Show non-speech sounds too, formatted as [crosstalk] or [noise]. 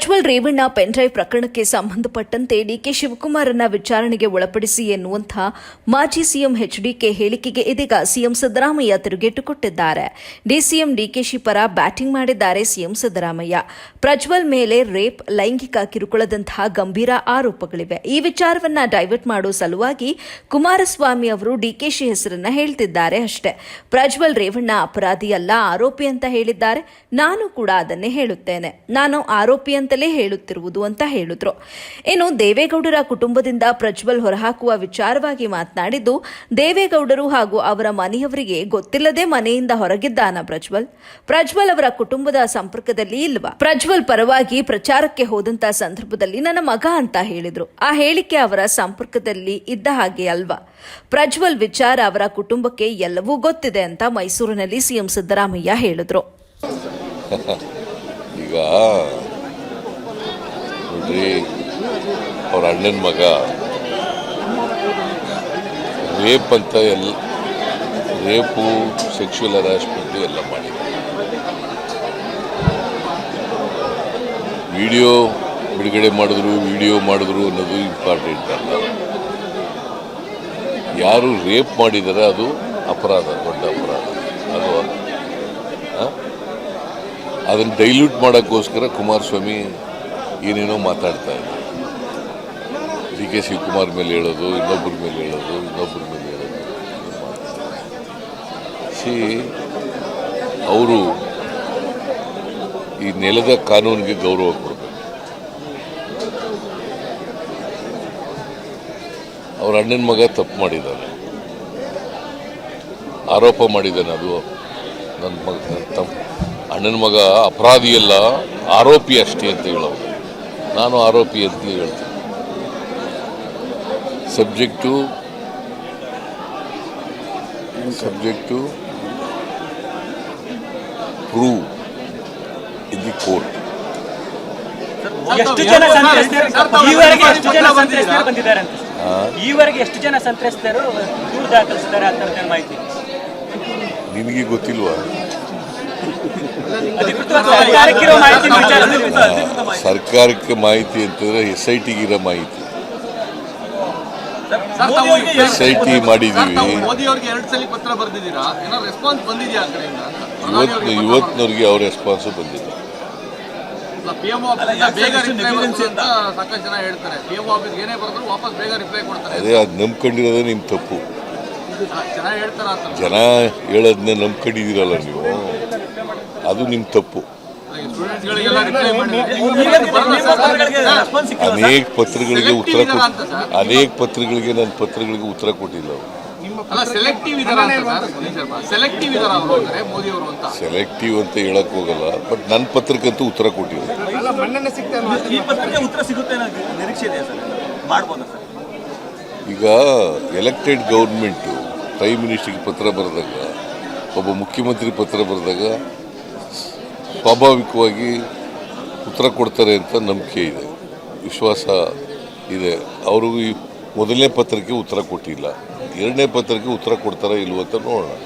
Revanna pen drive ಪ್ರಕರಣಕ್ಕೆ ಸಂಬಂಧಪಟ್ಟಂತೆ DK ಶಿವಕುಮಾರನ್ನ ವಿಚಾರಣೆಗೆ ಒಳಪಡಿಸಿ ಎನ್ನುವಂಥ ಮಾಜಿ ಸಿಎಂ ಎಚ್ಡಿಕೆ ಹೇಳಿಕೆಗೆ ಇದೀಗ ಸಿಎಂ ಸಿದ್ದರಾಮಯ್ಯ ತಿರುಗೇಟು ಕೊಟ್ಟಿದ್ದಾರೆ ಡಿಸಿಎಂ ಡಿಕೆಶಿ ಪರ ಬ್ಯಾಟಿಂಗ್ ಮಾಡಿದ್ದಾರೆ ಸಿಎಂ ಸಿದ್ದರಾಮಯ್ಯ. ಪ್ರಜ್ವಲ್ ಮೇಲೆ ರೇಪ್, ಲೈಂಗಿಕ ಕಿರುಕುಳದಂತಹ ಗಂಭೀರ ಆರೋಪಗಳಿವೆ. ಈ ವಿಚಾರವನ್ನ ಡೈವರ್ಟ್ ಮಾಡೋ ಸಲುವಾಗಿ ಕುಮಾರಸ್ವಾಮಿ ಅವರು ಡಿಕೆಶಿ ಹೆಸರನ್ನ ಹೇಳ್ತಿದ್ದಾರೆ ಅಷ್ಟೇ. ಪ್ರಜ್ವಲ್ ರೇವಣ್ಣ ಅಪರಾಧಿ ಅಲ್ಲ, ಆರೋಪಿ ಅಂತ ಹೇಳಿದ್ದಾರೆ. ನಾನು ಕೂಡ ಅದನ್ನೇ ಹೇಳುತ್ತೇನೆ. ನಾನು ಆರೋಪಿ ಅಂತಲೇ ಹೇಳುತ್ತಿರುವುದು ಅಂತ ಹೇಳಿದ್ರು. ಇನ್ನು ದೇವೇಗೌಡರ ಕುಟುಂಬದಿಂದ ಪ್ರಜ್ವಲ್ ಹೊರಹಾಕುವ ವಿಚಾರವಾಗಿ ಮಾತನಾಡಿದ್ದು, ದೇವೇಗೌಡರು ಹಾಗೂ ಅವರ ಮನೆಯವರಿಗೆ ಗೊತ್ತಿಲ್ಲದೆ ಮನೆಯಿಂದ ಹೊರಗಿದ್ದಾನ ಪ್ರಜ್ವಲ್. ಪ್ರಜ್ವಲ್ ಅವರ ಕುಟುಂಬದ ಸಂಪರ್ಕದಲ್ಲಿ ಇಲ್ವಾ? ಪ್ರಜ್ವಲ್ ಪರವಾಗಿ ಪ್ರಚಾರಕ್ಕೆ ಹೋದಂತ ಸಂದರ್ಭದಲ್ಲಿ ನನ್ನ ಮಗ ಅಂತ ಹೇಳಿದ್ರು. ಆ ಹೇಳಿಕೆ ಅವರ ಸಂಪರ್ಕದಲ್ಲಿ ಇದ್ದ ಹಾಗೆ ಅಲ್ವಾ? ಪ್ರಜ್ವಲ್ ವಿಚಾರ ಅವರ ಕುಟುಂಬಕ್ಕೆ ಎಲ್ಲವೂ ಗೊತ್ತಿದೆ ಅಂತ ಮೈಸೂರಿನಲ್ಲಿ ಸಿಎಂ ಸಿದ್ದರಾಮಯ್ಯ ಹೇಳಿದ್ರು. [laughs] ನೋಡ್ರಿ ಅವ್ರ ಅಣ್ಣನ ಮಗ. ರೇಪ್ ಅಂತ ಎಲ್ಲ, ರೇಪು ಸೆಕ್ಷುವಲ್ ಹರಾಸ್ಮೆಂಟು ಎಲ್ಲ ಮಾಡಿದ್ದಾರೆ ವಿಡಿಯೋ ಬಿಡುಗಡೆ ಮಾಡಿದ್ರು, ವಿಡಿಯೋ ಮಾಡಿದ್ರು ಅನ್ನೋದು ಇಂಪಾರ್ಟೆಂಟ್ ಅಲ್ಲ. ಯಾರು ರೇಪ್ ಮಾಡಿದರೆ ಅದು ಅಪರಾಧ, ದೊಡ್ಡ ಅಪರಾಧ. ಅದು? ಅದನ್ನು ಡೈಲ್ಯೂಟ್ ಮಾಡೋಕ್ಕೋಸ್ಕರ ಕುಮಾರಸ್ವಾಮಿ ಏನೇನೋ ಮಾತಾಡ್ತಾ ಇದ್ದಾರೆ ಡಿ ಕೆ ಶಿವಕುಮಾರ್ ಮೇಲೆ ಹೇಳೋದು ಇನ್ನೊಬ್ಬರ ಮೇಲೆ ಹೇಳೋದು ಇನ್ನೊಬ್ಬರ ಮೇಲೆ ಹೇಳೋದು. ಸಿ, ಅವರು ಈ ನೆಲದ ಕಾನೂನಿಗೆ ಗೌರವ ಕೊಡಬೇಕು. ಅವ್ರ ಅಣ್ಣನ ಮಗ ತಪ್ಪು ಮಾಡಿದ್ದಾನೆ. ಆರೋಪ ಮಾಡಿದ್ದಾನೆ ಅದು. ನನ್ನ ಮಗ ತಮ್ಮ ಅಣ್ಣನ ಮಗ ಅಪರಾಧಿ ಅಲ್ಲ ಆರೋಪಿ ಅಷ್ಟೇ ಅಂತ ಹೇಳೋದು. ನಾನು ಆರೋಪಿ ಅಂತ ಹೇಳ್ತೀನಿ subject subject prove in the court ಎಷ್ಟು ಜನ ಸಂತ್ರಸ್ತರು? ಈವರೆಗೆ ಎಷ್ಟು ಜನ ಸಂತ್ರಸ್ತರು ಬಂದಿದ್ದಾರೆ ಅಂತ. ಈವರೆಗೆ ಎಷ್ಟು ಜನ ಸಂತ್ರಸ್ತರು ದೂರು ದಾಖಲಿಸಿದ್ದಾರೆ ಅಂತ ಮಾಹಿತಿ? ನಿನಗೆ ಗೊತ್ತಿಲ್ವಾ? ಸರ್ಕಾರಕ್ಕೆ ಮಾಹಿತಿ ಅಂತಂದ್ರೆ ಎಸ್ ಐ ಟಿಗಿರೋ ಮಾಹಿತಿ ಎಸ್ ಐ ಟಿ ಮಾಡಿದೀವಿ. ಇವತ್ತು ಇವತ್ತಿನವ್ರಿಗೆ ಅವ್ರ ರೆಸ್ಪಾನ್ಸ್ ಕೊಡ್ತಾರೆ. ಅದೇ ಅದು ನಂಬ್ಕೊಂಡಿರೋದೇ ನಿಮ್ಮ ತಪ್ಪು. ಜನ ಹೇಳ್ತಾರ ಜನ ಹೇಳೋದನ್ನ ನಂಬ್ಕೊಂಡಿದ್ದೀರಲ್ಲ ನೀವು? ಅದು ನಿಮ್ಮ ತಪ್ಪು. ಸ್ಟೂಡೆಂಟ್ಸ್ಗಳಿಗೆಲ್ಲ ರಿಪ್ಲೈ ಮಾಡಿ ರೆಸ್ಪಾನ್ಸ್ ಸಿಕ್ಕಿಲ್ಲ ಅನೇಕ ಪತ್ರಗಳಿಗೆ ಉತ್ತರ ಕೊಟ್ಟು ಅನೇಕ ಪತ್ರಗಳಿಗೆ ನನ್ನ ಪತ್ರಗಳಿಗೆ ಉತ್ತರ ಕೊಟ್ಟಿಲ್ಲ ಅವರು. ಸೆಲೆಕ್ಟಿವ್ ಅಂತ ಸರ್ ಸೆಲೆಕ್ಟಿವ್ ಇದಾರ ಅವರು ಅಂದ್ರೆ ಮೋದಿ ಅವರು ಅಂತ. ಸೆಲೆಕ್ಟಿವ್ ಅಂತ ಹೇಳಕ್ ಹೋಗಲ್ಲ ಬಟ್ ನನ್ನ ಪತ್ರಕ್ಕಂತೂ ಉತ್ತರ ಕೊಟ್ಟಿಲ್ಲ. ಈ ಪತ್ರಿಕೆ ಉತ್ತರ ಸಿಗುತ್ತೆ ಅನ್ನೋ ನಿರೀಕ್ಷೆ ಸರ್? ಮಾಡ್ಬೋದಾ ಸರ್? ಈಗ ಎಲೆಕ್ಟೆಡ್ ಗೌರ್ಮೆಂಟು ಪ್ರೈಮ್ ಮಿನಿಸ್ಟರ್ಗೆ ಪತ್ರ ಬರೆದಾಗ ಒಬ್ಬ ಮುಖ್ಯಮಂತ್ರಿ ಪತ್ರ ಬರೆದಾಗ ಸ್ವಾಭಾವಿಕವಾಗಿ ಉತ್ತರ ಕೊಡ್ತಾರೆ ಅಂತ ನಂಬಿಕೆ ಇದೆ. ವಿಶ್ವಾಸ ಇದೆ. ಅವರು ಈ ಮೊದಲನೇ ಪತ್ರಕ್ಕೆ ಉತ್ತರ ಕೊಟ್ಟಿಲ್ಲ. ಎರಡನೇ ಪತ್ರಕ್ಕೆ ಉತ್ತರ ಕೊಡ್ತಾರಾ ಇಲ್ವೋ ಅಂತ ನೋಡೋಣ.